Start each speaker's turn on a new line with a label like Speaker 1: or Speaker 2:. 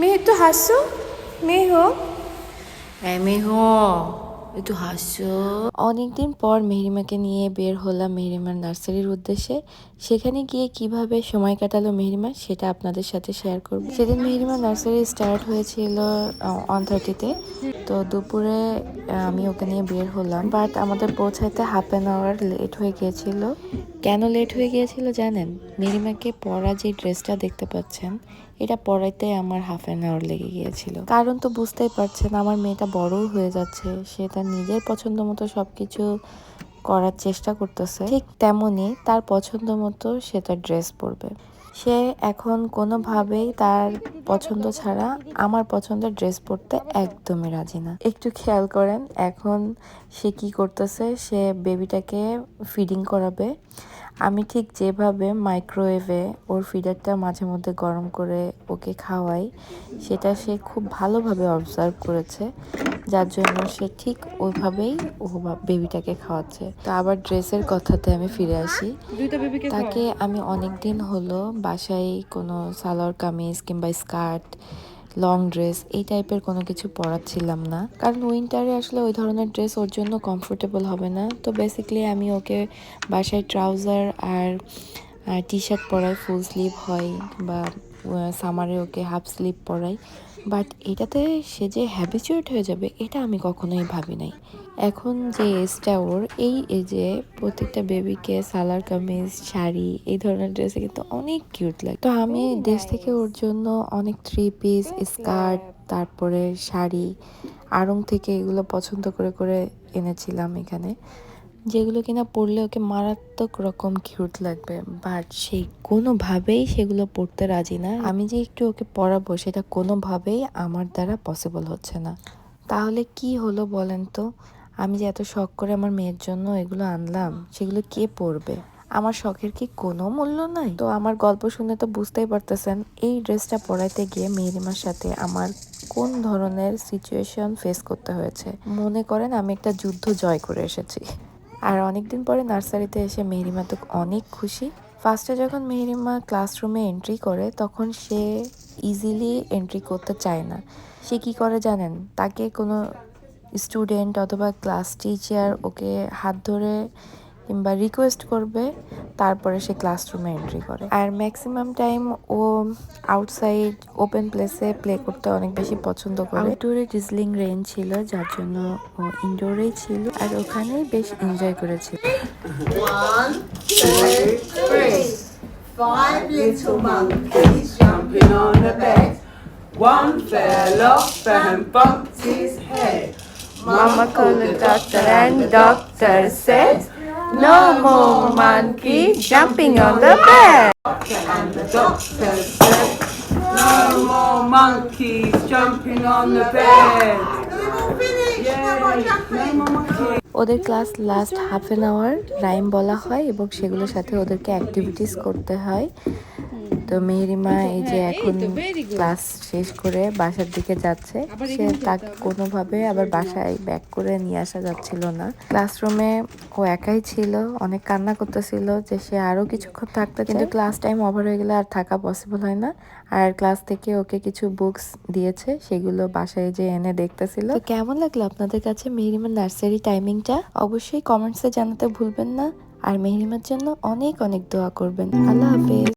Speaker 1: মেয়ে একটু হাসছো মেয়ে হো হ্যাঁ মেয়ে একটু হাসছো অনেকদিন পর মেহরিমাকে নিয়ে বের হলাম মেহরিমার নার্সারির উদ্দেশ্যে। সেখানে গিয়ে কীভাবে সময় কাটালো মেহরিমা সেটা আপনাদের সাথে শেয়ার করব। সেদিন মেহরিমা নার্সারি স্টার্ট হয়েছিল অন থার্টিতে তো দুপুরে আমি ওকে নিয়ে বের হলাম। বাট আমাদের পৌঁছাতে হাফ অ্যান আওয়ার লেট হয়ে গিয়েছিল। কেন লেট হয়ে গিয়েছিল জানেন? মেরিমাকে পরা যে ড্রেসটা দেখতে পাচ্ছেন, এটা পরাইতে আমার হাফ অ্যান আওয়ার লেগে গিয়েছিল। কারণ তো বুঝতেই পারছেন, আমার মেয়েটা বড় হয়ে যাচ্ছে, সে তার নিজের পছন্দ মতো সব কিছু করার চেষ্টা করতেছে। ঠিক তেমনই তার পছন্দ মতো সে তার ড্রেস পরবে। সে এখন কোনোভাবেই তার পছন্দ ছাড়া আমার পছন্দের ড্রেস পরতে একদমই রাজি না। একটু খেয়াল করেন, এখন সে কি করতেছে, সে বেবিটাকে ফিডিং করাবে। আমি ঠিক যেভাবে মাইক্রোওয়েভে ওর ফিডারটা মাঝে মধ্যে গরম করে ওকে খাওয়াই সেটা সে খুব ভালোভাবে অবজার্ভ করেছে। যার জন্য সে ঠিক ওইভাবেই ও বেবিটাকে খাওয়াচ্ছে। তো আবার ড্রেসের কথাতে আমি ফিরে আসি। তাকে আমি অনেক দিন হলো বাসায় কোনো সালোয়ার কামিজ কিংবা স্কার্ট লং ড্রেস এই টাইপের কোনো কিছু পরাচ্ছিলাম না। কারণ উইন্টারে আসলে ওই ধরনের ড্রেস ওর জন্য কমফোর্টেবল হবে না। তো বেসিক্যালি আমি ওকে বাসায় ট্রাউজার আর টি শার্ট পরাই ফুল স্লিভ হয় বা সামারে ওকে হাফ স্লিপ পরাই বাট এটাতে সে যে হ্যাবিচুয়েট হয়ে যাবে, এটা আমি কখনোই ভাবি নাই। এখন যে এজটা ওর, এই এজে প্রত্যেকটা বেবিকে সালার কামিজ, শাড়ি, এই ধরনের ড্রেসে কিন্তু অনেক কিউট লাগে। তো আমি দেশ থেকে ওর জন্য অনেক থ্রি পিস স্কার্ট তারপরে শাড়ি, আড়ং থেকে এগুলো পছন্দ করে করে এনেছিলাম এখানে। যেগুলো কিনা পড়লে ওকে মারাত্মক রকম কিউট লাগবে। বাট সে কোনোভাবেই সেগুলো পড়তে রাজি না। আমি যে একটু ওকে পরাবো সেটা কোনোভাবেই আমার দ্বারা পসিবল হচ্ছে না। তাহলে কি হলো বলেন তো? আমি যে এত শখ করে আমার মেয়ের জন্য এগুলো আনলাম, সেগুলো কে পরবে আমার শখের কি কোনো মূল্য নাই? তো আমার গল্প শুনে তো বুঝতেই পারতেছেন, এই ড্রেসটা পরাইতে গিয়ে মেহরিমার সাথে আমার কোন ধরনের সিচুয়েশন ফেস করতে হয়েছে। মনে করেন আমি একটা যুদ্ধ জয় করে এসেছি। আর অনেক দিন পরে নার্সারিতে এসে মেহরিমা তো অনেক খুশি। ফার্স্টে যখন মেহরিমা ক্লাসরুমে এন্ট্রি করে, তখন সে ইজিলি এন্ট্রি করতে চায় না। সে কি করে জানেন? তাকে কোনো স্টুডেন্ট অথবা ক্লাস টিচার ওকে হাত ধরে কিংবা রিকোয়েস্ট করবে তারপরে সে ক্লাসরুমে এন্ট্রি করে। আর ম্যাক্সিমাম টাইম ও আউটসাইড ওপেন প্লেসে প্লে করতে অনেক বেশি পছন্দ করে। আউটডোরে ডিজলিং রেঞ্জ ছিল যার জন্য ও ইনডোরেই ছিল আর ওখানেই বেশ এনজয় করেছিল. Mama called the doctor and doctor said, No more monkey jumping on the bed.
Speaker 2: And the doctor said, No more monkeys jumping on the bed. Yay, no more monkeys.
Speaker 1: ওদের class last half an hour rhyme বলা হয় এবং সেগুলোর সাথে ওদেরকে activities করতে হয় তো মেহরিমা এই যে
Speaker 3: হ্যাঁ,
Speaker 1: এখন. ক্লাস শেষ করে বাসার দিকে যাচ্ছে। সে তাকে কোনোভাবে আবার বাসায় ব্যাক করে নিয়ে আসা যাচ্ছিল না। ক্লাসরুমে ও একাই ছিল অনেক কান্না করতেছিল যে সে আরও কিছুক্ষণ থাকতে কিন্তু ক্লাস টাইম ওভার হয়ে গেলে আর থাকা পসিবল হয় না। আর ক্লাস থেকে ওকে কিছু বুকস দিয়েছে সেগুলো বাসায় যে এনে দেখতেছিল। কেমন লাগল আপনাদের কাছে মেহরিমার নার্সারি টাইমিংটা অবশ্যই কমেন্টসে জানাতে ভুলবেন না। আর মেহরিমার জন্য অনেক অনেক দোয়া করবেন। আল্লাহ হাফেজ।